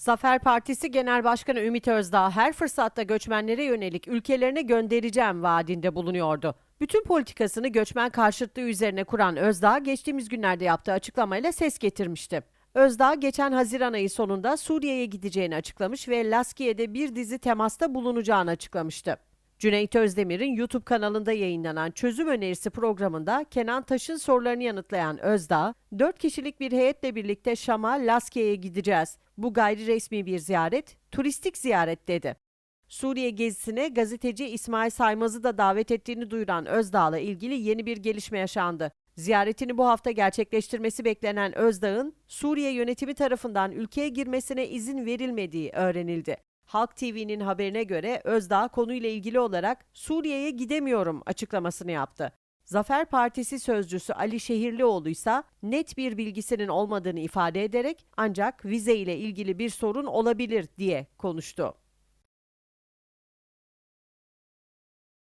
Zafer Partisi Genel Başkanı Ümit Özdağ her fırsatta göçmenlere yönelik ülkelerine göndereceğim vaadinde bulunuyordu. Bütün politikasını göçmen karşıtlığı üzerine kuran Özdağ geçtiğimiz günlerde yaptığı açıklamayla ses getirmişti. Özdağ geçen Haziran ayı sonunda Suriye'ye gideceğini açıklamış ve Laskiye'de bir dizi temasta bulunacağını açıklamıştı. Cüneyt Özdemir'in YouTube kanalında yayınlanan Çözüm Önerisi programında Kenan Taş'ın sorularını yanıtlayan Özdağ, 4 kişilik bir heyetle birlikte Şam'a, Laskiye'ye gideceğiz. Bu gayri resmi bir ziyaret, turistik ziyaret dedi. Suriye gezisine gazeteci İsmail Saymaz'ı da davet ettiğini duyuran Özdağ'la ilgili yeni bir gelişme yaşandı. Ziyaretini bu hafta gerçekleştirmesi beklenen Özdağ'ın Suriye yönetimi tarafından ülkeye girmesine izin verilmediği öğrenildi. Halk TV'nin haberine göre Özdağ konuyla ilgili olarak Suriye'ye gidemiyorum açıklamasını yaptı. Zafer Partisi sözcüsü Ali Şehirlioğlu ise net bir bilgisinin olmadığını ifade ederek ancak vize ile ilgili bir sorun olabilir diye konuştu.